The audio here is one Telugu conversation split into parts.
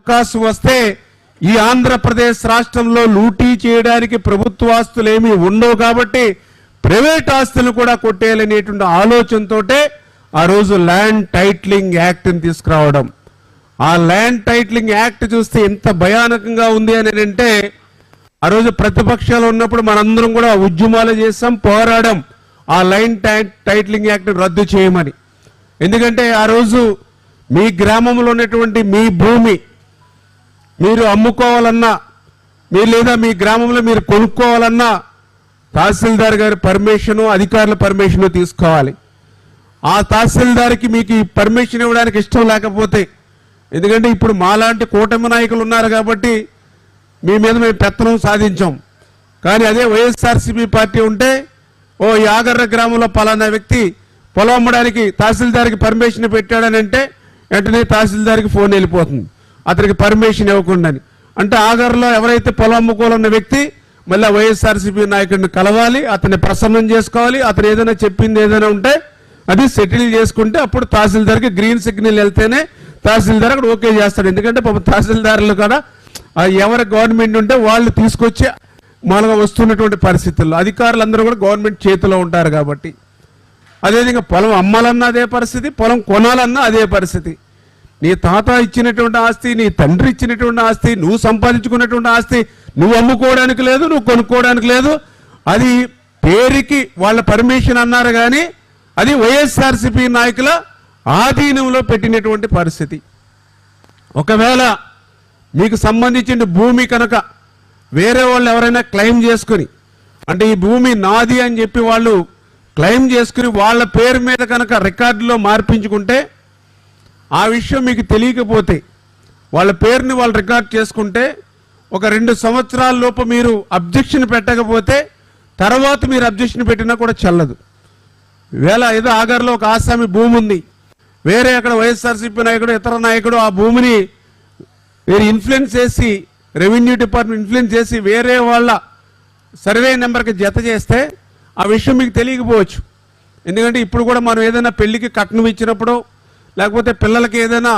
అవకాశం వస్తే ఈ ఆంధ్రప్రదేశ్ రాష్ట్రంలో లూటీ చేయడానికి ప్రభుత్వ ఆస్తులు ఏమీ ఉండవు కాబట్టి ప్రైవేట్ ఆస్తులు కూడా కొట్టేయాలనేటువంటి ఆలోచనతోటే ఆ రోజు ల్యాండ్ టైట్లింగ్ యాక్ట్ని తీసుకురావడం. ఆ ల్యాండ్ టైట్లింగ్ యాక్ట్ చూస్తే ఎంత భయానకంగా ఉంది అని అంటే ఆ రోజు ప్రతిపక్షాలు ఉన్నప్పుడు మనందరం కూడా ఉద్యమాలు చేసాం పోరాడం ఆ లైన్ టై- టైట్లింగ్ యాక్ట్ రద్దు చేయమని. ఎందుకంటే ఆ రోజు మీ గ్రామంలో ఉన్నటువంటి మీ భూమి మీరు అమ్ముకోవాలన్నా మీరు లేదా మీ గ్రామంలో మీరు కొనుక్కోవాలన్నా తహసీల్దార్ గారి పర్మిషను అధికారుల పర్మిషను తీసుకోవాలి. ఆ తహసీల్దార్కి మీకు ఈ పర్మిషన్ ఇవ్వడానికి ఇష్టం లేకపోతే ఎందుకంటే ఇప్పుడు మాలాంటి కూటమి నాయకులు ఉన్నారు కాబట్టి మీ మీద మేము పెత్తనం సాధించాం. కానీ అదే వైఎస్ఆర్సీపీ పార్టీ ఉంటే ఓ యాగర్ర గ్రామంలో పలానా వ్యక్తి పొలం అమ్మడానికి తహసీల్దార్కి పర్మిషన్ పెట్టాడని అంటే వెంటనే తహసీల్దార్కి ఫోన్ వెళ్ళిపోతుంది. అతనికి పర్మిషన్ ఇవ్వకుండాని. అంటే ఆగర్లో ఎవరైతే పొలం అమ్ముకోవాలన్న వ్యక్తి మళ్ళీ వైఎస్ఆర్సీపీ నాయకుడిని కలవాలి అతన్ని ప్రసన్నం చేసుకోవాలి అతను ఏదైనా చెప్పింది ఏదైనా ఉంటే అది సెటిల్ చేసుకుంటే అప్పుడు తహసీల్దార్కి గ్రీన్ సిగ్నల్ వెళ్తేనే తహసీల్దార్ అక్కడ ఓకే చేస్తాడు. ఎందుకంటే పాపం తహసీల్దారులు కూడా ఎవరి గవర్నమెంట్ ఉంటే వాళ్ళు తీసుకొచ్చి మనకు వస్తున్నటువంటి పరిస్థితుల్లో అధికారులందరూ కూడా గవర్నమెంట్ చేతిలో ఉంటారు కాబట్టి. అదేవిధంగా పొలం అమ్మాలన్నా అదే పరిస్థితి పొలం కొనాలన్నా అదే పరిస్థితి. నీ తాత ఇచ్చినటువంటి ఆస్తి నీ తండ్రి ఇచ్చినటువంటి ఆస్తి నువ్వు సంపాదించుకున్నటువంటి ఆస్తి నువ్వు అమ్ముకోవడానికి లేదు నువ్వు కొనుక్కోవడానికి లేదు. అది పేరుకి వాళ్ళ పర్మిషన్ అన్నారు కానీ అది వైఎస్ఆర్సీపీ నాయకుల ఆధీనంలో పెట్టినటువంటి పరిస్థితి. ఒకవేళ మీకు సంబంధించిన భూమి కనుక వేరే వాళ్ళు ఎవరైనా క్లెయిమ్ చేసుకుని అంటే ఈ భూమి నాది అని చెప్పి వాళ్ళు క్లెయిమ్ చేసుకుని వాళ్ళ పేరు మీద కనుక రికార్డులో మార్పించుకుంటే ఆ విషయం మీకు తెలియకపోతే వాళ్ళ పేరుని వాళ్ళు రికార్డ్ చేసుకుంటే ఒక రెండు సంవత్సరాల లోపు మీరు అబ్జెక్షన్ పెట్టకపోతే తర్వాత మీరు అబ్జెక్షన్ పెట్టినా కూడా చల్లదు. వేళ ఏదో ఆగర్లో ఒక ఆసామి భూమి ఉంది. వేరే అక్కడ వైఎస్ఆర్సీపీ నాయకుడు ఇతర నాయకుడు ఆ భూమిని వేరే ఇన్ఫ్లుయెన్స్ చేసి రెవెన్యూ డిపార్ట్మెంట్ ఇన్ఫ్లుయెన్స్ చేసి వేరే వాళ్ళ సర్వే నెంబర్కి జత చేస్తే ఆ విషయం మీకు తెలియకపోవచ్చు. ఎందుకంటే ఇప్పుడు కూడా మనం ఏదైనా పెళ్ళికి కట్నం ఇచ్చినప్పుడు లేకపోతే పిల్లలకి ఏదైనా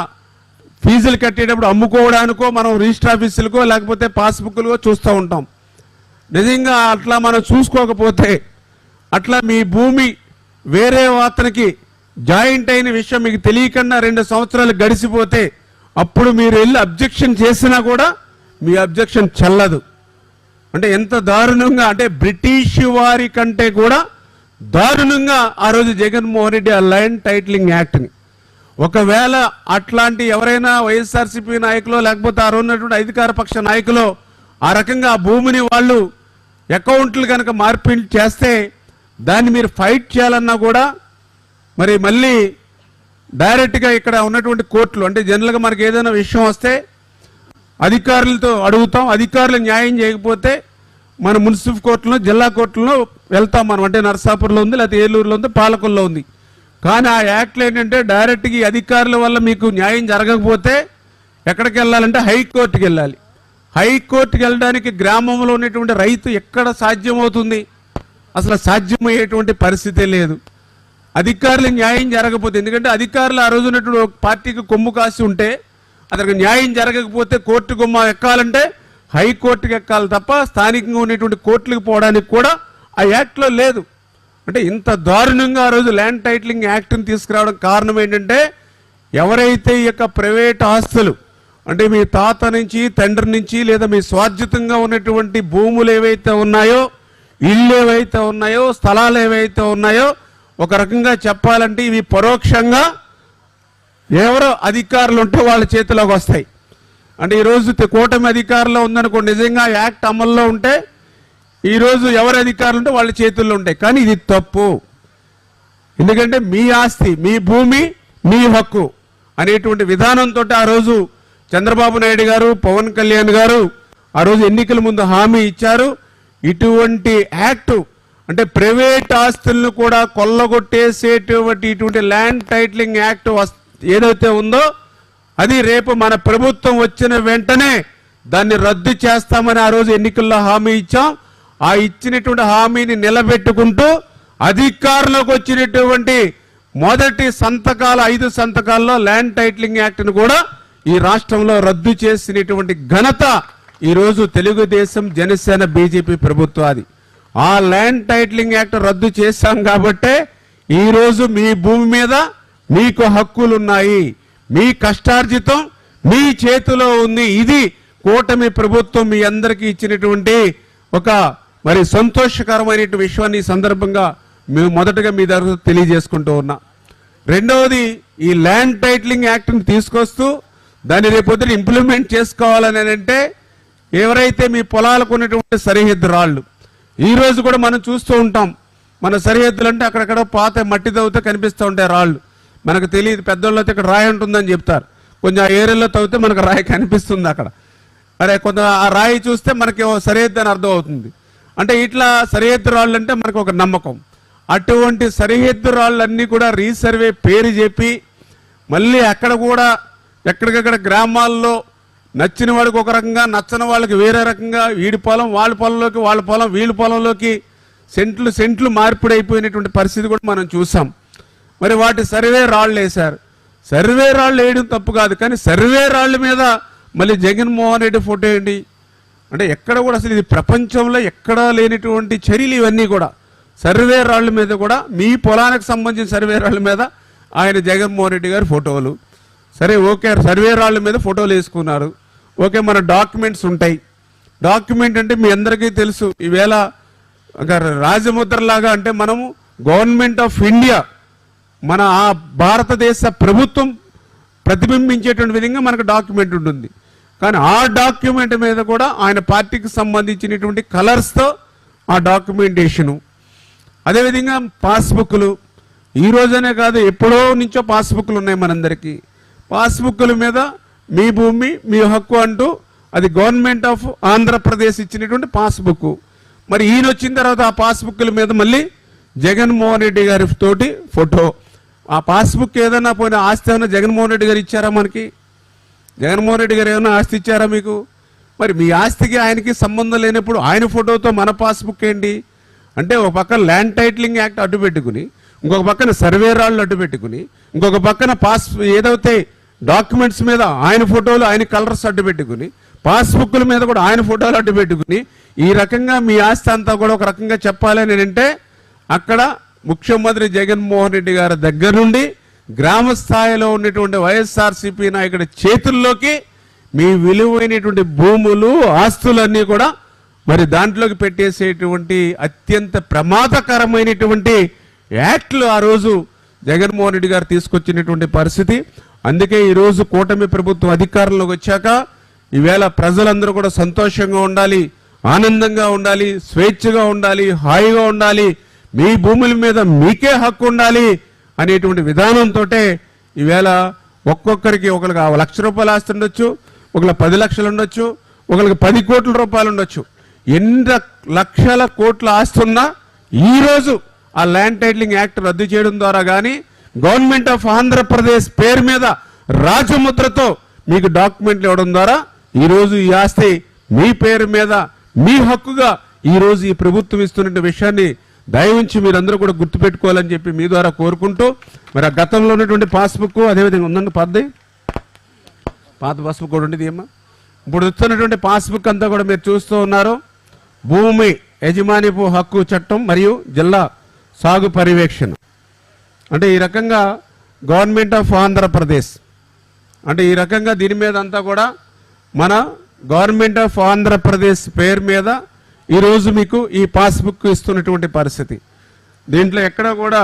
ఫీజులు కట్టేటప్పుడు అమ్ముకోవడానికో మనం రిజిస్టర్ ఆఫీసులకో లేకపోతే పాస్బుక్లకో చూస్తూ ఉంటాం. నిజంగా అట్లా మనం చూసుకోకపోతే అట్లా మీ భూమి వేరే అతనికి జాయింట్ అయిన విషయం మీకు తెలియకుండా రెండు సంవత్సరాలు గడిచిపోతే అప్పుడు మీరు వెళ్ళి అబ్జెక్షన్ చేసినా కూడా మీ అబ్జెక్షన్ చెల్లదు. అంటే ఎంత దారుణంగా అంటే బ్రిటిష్ వారి కంటే కూడా దారుణంగా ఆ రోజు జగన్మోహన్ రెడ్డి ఆ ల్యాండ్ టైటిలింగ్ యాక్ట్ని ఒకవేళ అట్లాంటి ఎవరైనా వైఎస్ఆర్సీపీ నాయకులు లేకపోతే ఆ ఉన్నటువంటి అధికార పక్ష నాయకులు ఆ రకంగా ఆ భూమిని వాళ్ళు అకౌంట్లు కనుక మార్పిడి చేస్తే దాన్ని మీరు ఫైట్ చేయాలన్నా కూడా మరి మళ్ళీ డైరెక్ట్గా ఇక్కడ ఉన్నటువంటి కోర్టులు అంటే జనరల్గా మనకి ఏదైనా విషయం వస్తే అధికారులతో అడుగుతాం అధికారులు న్యాయం చేయకపోతే మన మున్సిపల్ కోర్టులో జిల్లా కోర్టులో వెళ్తాం మనం. అంటే నర్సాపూర్లో ఉంది లేకపోతే ఏలూరులో ఉంది పాలకొల్లో ఉంది. కానీ ఆ యాక్ట్లు ఏంటంటే డైరెక్ట్గా అధికారుల వల్ల మీకు న్యాయం జరగకపోతే ఎక్కడికి వెళ్ళాలంటే హైకోర్టుకి వెళ్ళాలి. హైకోర్టుకి వెళ్ళడానికి గ్రామంలో ఉన్నటువంటి రైతు ఎక్కడ సాధ్యమవుతుంది? అసలు సాధ్యమయ్యేటువంటి పరిస్థితే లేదు. అధికారులు న్యాయం జరగకపోతే ఎందుకంటే అధికారులు ఆ రోజు ఉన్నటువంటి ఒక పార్టీకి కొమ్ము కాసి ఉంటే అతనికి న్యాయం జరగకపోతే కోర్టు కొమ్మ ఎక్కాలంటే హైకోర్టుకి ఎక్కాలి తప్ప స్థానికంగా ఉన్నటువంటి కోర్టులకు పోవడానికి కూడా ఆ యాక్ట్లో లేదు. అంటే ఇంత దారుణంగా ఆ రోజు ల్యాండ్ టైటిలింగ్ యాక్ట్ని తీసుకురావడం కారణం ఏంటంటే ఎవరైతే ఈ యొక్క ప్రైవేట్ ఆస్తులు అంటే మీ తాత నుంచి తండ్రి నుంచి లేదా మీ స్వార్జితంగా ఉన్నటువంటి భూములు ఏవైతే ఉన్నాయో ఇళ్ళు ఏవైతే ఉన్నాయో స్థలాలు ఏవైతే ఉన్నాయో ఒక రకంగా చెప్పాలంటే ఇవి పరోక్షంగా ఎవరో అధికారులు ఉంటే వాళ్ళ చేతిలోకి వస్తాయి. అంటే ఈరోజు కూటమి అధికారంలో ఉందనుకో నిజంగా యాక్ట్ అమల్లో ఉంటే ఈరోజు ఎవరు అధికారులు ఉంటే వాళ్ళ చేతుల్లో ఉంటాయి. కానీ ఇది తప్పు. ఎందుకంటే మీ ఆస్తి మీ భూమి మీ హక్కు అనేటువంటి విధానంతో ఆ రోజు చంద్రబాబు నాయుడు గారు పవన్ కళ్యాణ్ గారు ఆ రోజు ఎన్నికల ముందు హామీ ఇచ్చారు. ఇటువంటి యాక్ట్ అంటే ప్రైవేట్ ఆస్తులను కూడా కొల్లగొట్టేసేటువంటి ఇటువంటి ల్యాండ్ టైటిలింగ్ యాక్ట్ ఏదైతే ఉందో అది రేపు మన ప్రభుత్వం వచ్చిన వెంటనే దాన్ని రద్దు చేస్తామని ఆ రోజు ఎన్నికల్లో హామీ ఇచ్చాం. ఆ ఇచ్చినటువంటి హామీని నిలబెట్టుకుంటూ అధికారంలోకి వచ్చినటువంటి మొదటి సంతకాల ఐదు సంతకాల్లో ల్యాండ్ టైటిలింగ్ యాక్ట్ను కూడా ఈ రాష్ట్రంలో రద్దు చేసినటువంటి ఘనత ఈరోజు తెలుగుదేశం జనసేన బీజేపీ ప్రభుత్వాది. ఆ ల్యాండ్ టైటిలింగ్ యాక్ట్ రద్దు చేశాం కాబట్టే ఈరోజు మీ భూమి మీద మీకు హక్కులున్నాయి. మీ కష్టార్జితం మీ చేతిలో ఉంది. ఇది కూటమి ప్రభుత్వం మీ అందరికీ ఇచ్చినటువంటి ఒక మరి సంతోషకరమైన విషయాన్ని ఈ సందర్భంగా మేము మొదటగా మీ దగ్గర తెలియజేసుకుంటూ ఉన్నా. రెండవది ఈ ల్యాండ్ టైటిలింగ్ యాక్ట్ని తీసుకొస్తూ దాన్ని రేపొద్దున ఇంప్లిమెంట్ చేసుకోవాలని అంటే ఎవరైతే మీ పొలాలకు ఉన్నటువంటి సరిహద్దు రాళ్ళు ఈరోజు కూడా మనం చూస్తూ ఉంటాం. మన సరిహద్దులు అంటే అక్కడక్కడ పాత మట్టి తవ్వుతే కనిపిస్తూ ఉంటాయి రాళ్ళు. మనకు తెలియదు పెద్దోళ్ళు అయితే ఇక్కడ రాయి ఉంటుందని చెప్తారు. కొంచెం ఆ ఏరియాలో తవ్వితే మనకు రాయి కనిపిస్తుంది అక్కడ. అరే కొంత ఆ రాయి చూస్తే మనకి ఓ సరిహద్దు అని అర్థం అవుతుంది అంటే ఇట్లా సరిహద్దు రాళ్ళు అంటే మనకు ఒక నమ్మకం. అటువంటి సరిహద్దు రాళ్ళన్నీ కూడా రీసర్వే పేరు చెప్పి మళ్ళీ అక్కడ కూడా ఎక్కడికక్కడ గ్రామాల్లో నచ్చిన వాడికి ఒక రకంగా నచ్చని వాళ్ళకి వేరే రకంగా వీడి పొలం వాళ్ళ పొలంలోకి వాళ్ళ పొలం వీళ్ళ పొలంలోకి సెంట్లు సెంట్లు మార్పిడి అయిపోయినటువంటి పరిస్థితి కూడా మనం చూసాం. మరి వాటి సర్వే రాళ్ళు వేశారు. సర్వే రాళ్ళు వేయడం తప్పు కాదు కానీ సర్వే రాళ్ళ మీద మళ్ళీ జగన్మోహన్ రెడ్డి ఫోటో ఏంటి? అంటే ఎక్కడ కూడా అసలు ఇది ప్రపంచంలో ఎక్కడా లేనటువంటి చర్యలు ఇవన్నీ కూడా. సర్వే రాళ్ళ మీద కూడా మీ పొలానికి సంబంధించిన సర్వే రాళ్ళ మీద ఆయన జగన్మోహన్ రెడ్డి గారి ఫోటోలు. సరే ఓకే సర్వే రాళ్ళ మీద ఫోటోలు వేసుకున్నారు. ఓకే మన డాక్యుమెంట్స్ ఉంటాయి. డాక్యుమెంట్ అంటే మీ అందరికీ తెలుసు. ఈవేళ రాజముద్రలాగా అంటే మనము గవర్నమెంట్ ఆఫ్ ఇండియా మన ఆ భారతదేశ ప్రభుత్వం ప్రతిబింబించేటువంటి విధంగా మనకు డాక్యుమెంట్ ఉంటుంది. కానీ ఆ డాక్యుమెంట్ మీద కూడా ఆయన పార్టీకి సంబంధించినటువంటి కలర్స్తో ఆ డాక్యుమెంటేషను. అదేవిధంగా పాస్బుక్లు. ఈ రోజనే కాదు ఎప్పుడో నుంచో పాస్బుక్లు ఉన్నాయి మనందరికీ. పాస్బుక్ల మీద మీ భూమి మీ హక్కు అంటూ అది గవర్నమెంట్ ఆఫ్ ఆంధ్రప్రదేశ్ ఇచ్చినటువంటి పాస్బుక్ మరి ఈయన వచ్చిన తర్వాత ఆ పాస్బుక్ల మీద మళ్ళీ జగన్మోహన్ రెడ్డి గారి తోటి ఫోటో. ఆ పాస్బుక్ ఏదైనా పోయిన ఆస్తి ఏమైనా జగన్మోహన్ రెడ్డి గారు ఇచ్చారా మనకి? జగన్మోహన్ రెడ్డి గారు ఏమైనా ఆస్తి ఇచ్చారా మీకు? మరి మీ ఆస్తికి ఆయనకి సంబంధం లేనప్పుడు ఆయన ఫోటోతో మన పాస్బుక్ ఏంటి? అంటే ఒక పక్కన ల్యాండ్ టైటిలింగ్ యాక్ట్ అడ్డు పెట్టుకుని ఇంకొక పక్కన సర్వే రాళ్ళు అడ్డు పెట్టుకుని ఇంకొక పక్కన పాస్ ఏదైతే డాక్యుమెంట్స్ మీద ఆయన ఫోటోలు ఆయన కలర్స్ అడ్డు పెట్టుకుని పాస్బుక్ల మీద కూడా ఆయన ఫోటోలు అడ్డు పెట్టుకుని ఈ రకంగా మీ ఆస్తి అంతా కూడా ఒక రకంగా చెప్పాలని అంటే అక్కడ ముఖ్యమంత్రి జగన్మోహన్ రెడ్డి గారి దగ్గర నుండి గ్రామ స్థాయిలో ఉన్నటువంటి వైఎస్ఆర్సీపీ నాయకుడి చేతుల్లోకి మీ విలువైనటువంటి భూములు ఆస్తులన్నీ కూడా మరి దాంట్లోకి పెట్టేసేటువంటి అత్యంత ప్రమాదకరమైనటువంటి యాక్ట్లు ఆ రోజు జగన్మోహన్ రెడ్డి గారు తీసుకొచ్చినటువంటి పరిస్థితి. అందుకే ఈరోజు కూటమి ప్రభుత్వం అధికారంలోకి వచ్చాక ఈవేళ ప్రజలందరూ కూడా సంతోషంగా ఉండాలి ఆనందంగా ఉండాలి స్వేచ్ఛగా ఉండాలి హాయిగా ఉండాలి. మీ భూముల మీద మీకే హక్కు ఉండాలి. అనేటువంటి విధానంతో ఈవేళ ఒక్కొక్కరికి ఒకరికి ఆ లక్ష రూపాయలు ఆస్తి ఉండొచ్చు ఒకళ్ళ పది లక్షలు ఉండొచ్చు ఒకరికి పది కోట్ల రూపాయలు ఉండొచ్చు. ఎన్ని లక్షల కోట్ల ఆస్తి ఉన్నా ఈరోజు ఆ ల్యాండ్ టైటిలింగ్ యాక్ట్ రద్దు చేయడం ద్వారా కానీ గవర్నమెంట్ ఆఫ్ ఆంధ్రప్రదేశ్ పేరు మీద రాజముద్రతో మీకు డాక్యుమెంట్లు ఇవ్వడం ద్వారా ఈరోజు ఈ ఆస్తి మీ పేరు మీద మీ హక్కుగా ఈరోజు ఈ ప్రభుత్వం ఇస్తున్న విషయాన్ని దయవుంచి మీరందరూ కూడా గుర్తుపెట్టుకోవాలని చెప్పి మీ ద్వారా కోరుకుంటూ మరి ఆ గతంలో ఉన్నటువంటి పాస్బుక్ అదేవిధంగా ఉందండి పాతది? పాత పాస్బుక్ కూడా ఉండేది ఏమ్మా? ఇప్పుడు వస్తున్నటువంటి పాస్బుక్ అంతా కూడా మీరు చూస్తూ ఉన్నారు. భూమి యజమానిపు హక్కు చట్టం మరియు జిల్లా సాగు పర్యవేక్షణ. అంటే ఈ రకంగా గవర్నమెంట్ ఆఫ్ ఆంధ్రప్రదేశ్. అంటే ఈ రకంగా దీని మీద అంతా కూడా మన గవర్నమెంట్ ఆఫ్ ఆంధ్రప్రదేశ్ పేరు మీద ఈరోజు మీకు ఈ పాస్బుక్ ఇస్తున్నటువంటి పరిస్థితి. దీంట్లో ఎక్కడ కూడా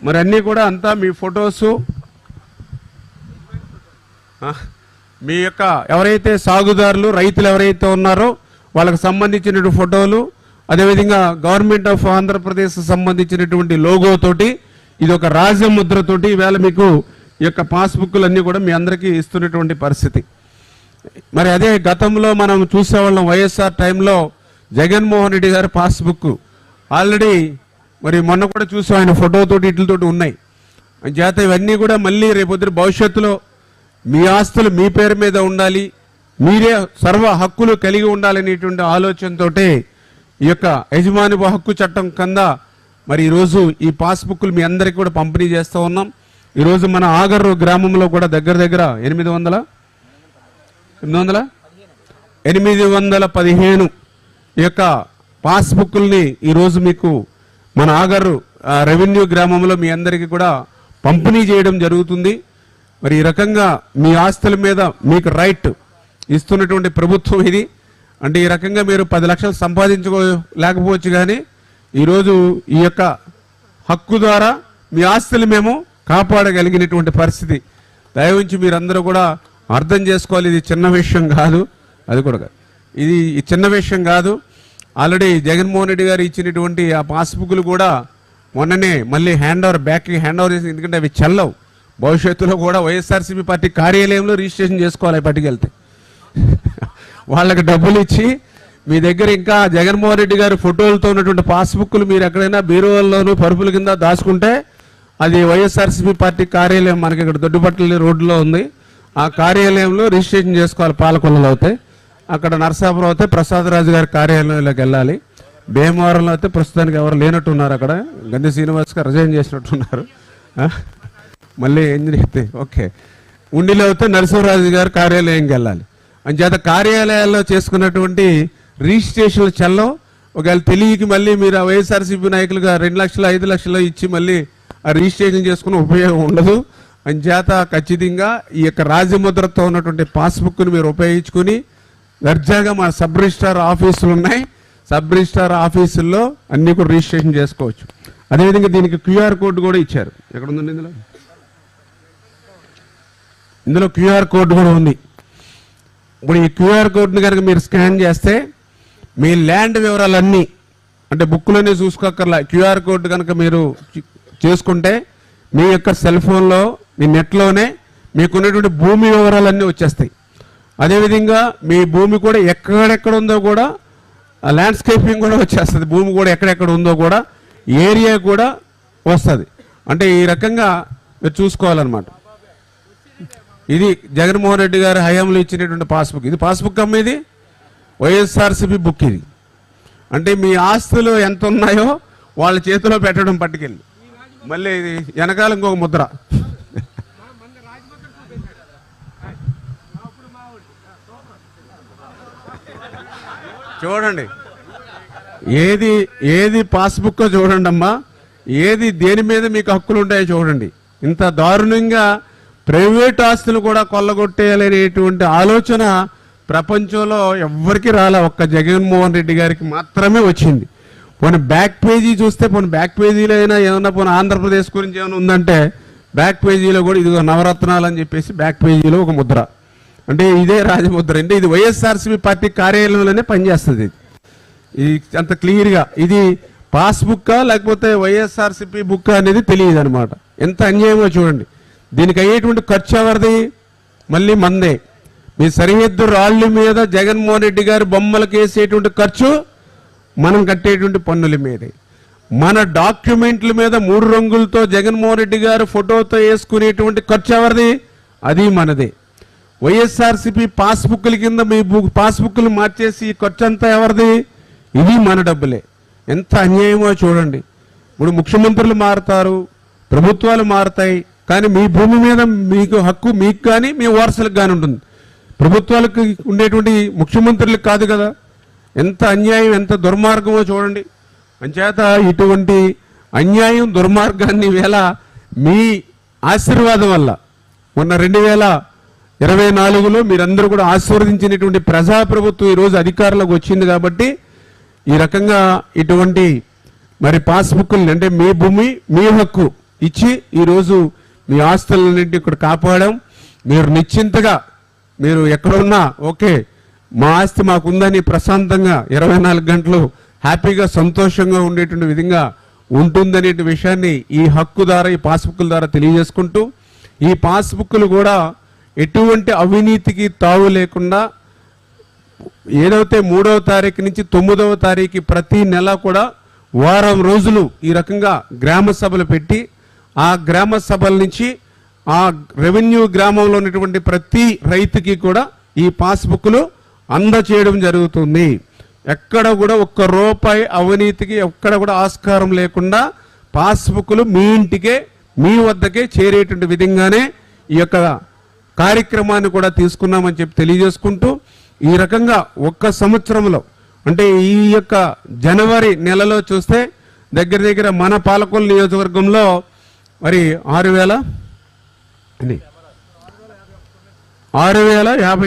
మరి అన్నీ కూడా అంతా మీ ఫొటోసు మీ యొక్క ఎవరైతే సాగుదారులు రైతులు ఎవరైతే ఉన్నారో వాళ్ళకి సంబంధించిన ఫోటోలు అదేవిధంగా గవర్నమెంట్ ఆఫ్ ఆంధ్రప్రదేశ్ సంబంధించినటువంటి లోగోతోటి ఇది ఒక రాజముద్రతోటి ఈవేళ మీకు ఈ యొక్క పాస్బుక్లు అన్నీ కూడా మీ అందరికీ ఇస్తున్నటువంటి పరిస్థితి. మరి అదే గతంలో మనం చూసేవాళ్ళం వైఎస్ఆర్ టైంలో జగన్మోహన్ రెడ్డి గారి పాస్బుక్. ఆల్రెడీ మరి మొన్న కూడా చూసాం ఆయన ఫోటోతోటి ఇట్లతోటి ఉన్నాయి. చేత ఇవన్నీ కూడా మళ్ళీ రేపొద్దు భవిష్యత్తులో మీ ఆస్తులు మీ పేరు మీద ఉండాలి. మీరే సర్వ హక్కులు కలిగి ఉండాలనేటువంటి ఆలోచనతోటే ఈ యొక్క యజమాని హక్కు చట్టం కింద మరి ఈరోజు ఈ పాస్బుక్లు మీ అందరికీ కూడా పంపిణీ చేస్తూ ఉన్నాం. ఈరోజు మన ఆగర్రు గ్రామంలో కూడా దగ్గర దగ్గర ఎనిమిది వందల? ఎనిమిది వందల? ఎనిమిది వందల పదిహేను ఈ యొక్క పాస్బుక్ల్ని ఈరోజు మీకు మన ఆగరు రెవెన్యూ గ్రామంలో మీ అందరికీ కూడా పంపిణీ చేయడం జరుగుతుంది. మరి ఈ రకంగా మీ ఆస్తుల మీద మీకు రైట్ ఇస్తున్నటువంటి ప్రభుత్వం ఇది. అంటే ఈ రకంగా మీరు పది లక్షలు సంపాదించుకో లేకపోవచ్చు కానీ ఈరోజు ఈ యొక్క హక్కు ద్వారా మీ ఆస్తులు మేము కాపాడగలిగినటువంటి పరిస్థితి. దయవుంచి మీరందరూ కూడా అర్థం చేసుకోవాలి. ఇది చిన్న విషయం కాదు. అది కూడా ఇది ఈ చిన్న విషయం కాదు. ఆల్రెడీ జగన్మోహన్ రెడ్డి గారు ఇచ్చినటువంటి ఆ పాస్బుక్లు కూడా మొన్ననే మళ్ళీ హ్యాండ్ ఓవర్ బ్యాక్కి హ్యాండ్ ఓవర్ చేసి ఎందుకంటే అవి చెల్లవు. భవిష్యత్తులో కూడా వైఎస్ఆర్సీపీ పార్టీ కార్యాలయంలో రిజిస్ట్రేషన్ చేసుకోవాలి పట్టుకెళ్తే. వాళ్ళకి డబ్బులు ఇచ్చి మీ దగ్గర ఇంకా జగన్మోహన్ రెడ్డి గారి ఫోటోలతో ఉన్నటువంటి పాస్బుక్లు మీరు ఎక్కడైనా బీరువాల్లోనూ పరుపుల కింద దాచుకుంటే అది వైఎస్ఆర్సీపీ పార్టీ కార్యాలయం మనకి ఇక్కడ దొడ్డుపట్ల రోడ్లో ఉంది. ఆ కార్యాలయంలో రిజిస్ట్రేషన్ చేసుకోవాలి పాలకొల్లలో అవుతాయి అక్కడ నరసాపురం అయితే ప్రసాదరాజు గారి కార్యాలయంలోకి వెళ్ళాలి. భీమవరంలో అయితే ప్రస్తుతానికి ఎవరు లేనట్టున్నారు అక్కడ. గంధి శ్రీనివాస్ గారు రిజైన్ చేసినట్టున్నారు. మళ్ళీ మళ్ళీ ఇంజనీర్ ఓకే. ఉండిలో అయితే నరసింహరాజు గారు కార్యాలయంకి వెళ్ళాలి. అంచేత కార్యాలయాల్లో చేసుకున్నటువంటి రిజిస్ట్రేషన్లు చెల్లం ఒకవేళ తెలియకి మళ్ళీ మీరు ఆ వైఎస్ఆర్సీపీ నాయకులుగా రెండు లక్షలు ఐదు లక్షలు ఇచ్చి మళ్ళీ ఆ రిజిస్ట్రేషన్ చేసుకున్న ఉపయోగం ఉండదు. అంచేత ఖచ్చితంగా ఈ యొక్క రాజముద్రతో ఉన్నటువంటి పాస్బుక్ను మీరు ఉపయోగించుకుని దర్జాగా మా సబ్ రిజిస్టార్ ఆఫీసులు ఉన్నాయి. సబ్ రిజిస్టార్ ఆఫీసుల్లో అన్ని కూడా రిజిస్ట్రేషన్ చేసుకోవచ్చు. అదేవిధంగా దీనికి క్యూఆర్ కోడ్ కూడా ఇచ్చారు. ఎక్కడ ఉందండి ఇందులో? ఇందులో క్యూఆర్ కోడ్ కూడా ఉంది. ఇప్పుడు ఈ క్యూఆర్ కోడ్ని కనుక మీరు స్కాన్ చేస్తే మీ ల్యాండ్ వివరాలన్నీ అంటే బుక్లోనే చూసుకోకర్లా క్యూఆర్ కోడ్ కనుక మీరు చేసుకుంటే మీ యొక్క సెల్ ఫోన్లో మీ నెట్లోనే మీకున్నటువంటి భూమి వివరాలన్నీ వచ్చేస్తాయి. అదేవిధంగా మీ భూమి కూడా ఎక్కడెక్కడ ఉందో కూడా ల్యాండ్స్కేపింగ్ కూడా వచ్చేస్తుంది. భూమి కూడా ఎక్కడెక్కడ ఉందో కూడా ఏరియా కూడా వస్తుంది. అంటే ఈ రకంగా మీరు చూసుకోవాలన్నమాట. ఇది జగన్మోహన్ రెడ్డి గారు హయాంలో ఇచ్చినటువంటి పాస్బుక్. ఇది పాస్బుక్ అమ్మ ఇది? వైఎస్ఆర్సీపీ బుక్ ఇది. అంటే మీ ఆస్తులు ఎంత ఉన్నాయో వాళ్ళ చేతిలో పెట్టడం పట్టుకెళ్ళి. మళ్ళీ ఇది వెనకాల ఇంకొక ముద్ర. చూడండి. ఏది ఏది పాస్బుక్ చూడండి అమ్మా. ఏది దేని మీద మీకు హక్కులు ఉంటాయో చూడండి. ఇంత దారుణంగా ప్రైవేట్ ఆస్తులు కూడా కొల్లగొట్టేయాలనేటువంటి ఆలోచన ప్రపంచంలో ఎవ్వరికి రాలే. ఒక్క జగన్మోహన్ రెడ్డి గారికి మాత్రమే వచ్చింది. పోనీ బ్యాక్ పేజీ చూస్తే పోనీ బ్యాక్ పేజీలో అయినా ఏమన్నా పోనీ ఆంధ్రప్రదేశ్ గురించి ఏమైనా ఉందంటే బ్యాక్ పేజీలో కూడా ఇదిగో నవరత్నాలు అని చెప్పేసి బ్యాక్ పేజీలో ఒక ముద్ర. అంటే ఇదే రాజముద్ర. అంటే ఇది వైఎస్ఆర్సీపీ పార్టీ కార్యాలయంలోనే పనిచేస్తుంది. ఇది అంత క్లియర్గా ఇది పాస్బుక్ లేకపోతే వైఎస్ఆర్సీపీ బుక్ అనేది తెలియదు అనమాట ఎంత అన్యాయమో చూడండి. దీనికి అయ్యేటువంటి ఖర్చు ఎవరిది? మళ్ళీ మందే. మీ సరిహద్దు రాళ్ళ మీద జగన్మోహన్ రెడ్డి గారు బొమ్మలకు వేసేటువంటి ఖర్చు మనం కట్టేటువంటి పన్నుల మీదే. మన డాక్యుమెంట్ల మీద మూడు రంగులతో జగన్మోహన్ రెడ్డి గారు ఫోటోతో వేసుకునేటువంటి ఖర్చు ఎవరిది? అది మనదే. వైఎస్ఆర్సీపీ పాస్బుక్ల కింద మీ పాస్బుక్లు మార్చేసి ఖర్చు అంతా ఎవరిది? ఇది మన డబ్బులే. ఎంత అన్యాయమో చూడండి. ఇప్పుడు ముఖ్యమంత్రులు మారుతారు ప్రభుత్వాలు మారుతాయి కానీ మీ భూమి మీద మీకు హక్కు మీకు కానీ మీ వారసులకు కానీ ఉంటుంది. ప్రభుత్వాలకు ఉండేటువంటి ముఖ్యమంత్రులకు కాదు కదా. ఎంత అన్యాయం ఎంత దుర్మార్గమో చూడండి. అంచేత ఇటువంటి అన్యాయం దుర్మార్గాన్ని వేళ మీ ఆశీర్వాదం వల్ల మొన్న రెండు వేల ఇరవై నాలుగులో మీరందరూ కూడా ఆశీర్వదించినటువంటి ప్రజాప్రభుత్వం ఈరోజు అధికారంలోకి వచ్చింది కాబట్టి ఈ రకంగా ఇటువంటి మరి పాస్బుక్లు అంటే మీ భూమి మీ హక్కు ఇచ్చి ఈరోజు మీ ఆస్తులన్నింటి ఇక్కడ కాపాడడం మీరు నిశ్చింతగా మీరు ఎక్కడున్నా ఓకే మా ఆస్తి మాకుందని ప్రశాంతంగా ఇరవై నాలుగు గంటలు హ్యాపీగా సంతోషంగా ఉండేటువంటి విధంగా ఉంటుందనే విషయాన్ని ఈ హక్కు ద్వారా ఈ పాస్బుక్ల ద్వారా తెలియజేసుకుంటూ ఈ పాస్బుక్లు కూడా ఎటువంటి అవినీతికి తావు లేకుండా ఏదైతే మూడవ తారీఖు నుంచి తొమ్మిదవ తారీఖు ప్రతి నెల కూడా వారం రోజులు ఈ రకంగా గ్రామ సభలు పెట్టి ఆ గ్రామ సభల నుంచి ఆ రెవెన్యూ గ్రామంలో ఉన్నటువంటి ప్రతి రైతుకి కూడా ఈ పాస్బుక్లు అందచేయడం జరుగుతుంది. ఎక్కడ కూడా ఒక్క రూపాయి అవినీతికి ఎక్కడ కూడా ఆస్కారం లేకుండా పాస్బుక్లు మీ ఇంటికే మీ వద్దకే చేరేటువంటి విధంగానే ఈ యొక్క కార్యక్రమాన్ని కూడా తీసుకున్నామని చెప్పి తెలియజేసుకుంటూ ఈ రకంగా ఒక్క సంవత్సరంలో అంటే ఈ యొక్క జనవరి నెలలో చూస్తే దగ్గర దగ్గర మన పాలకొల నియోజకవర్గంలో మరి ఆరు వేల ఆరు వేల యాభై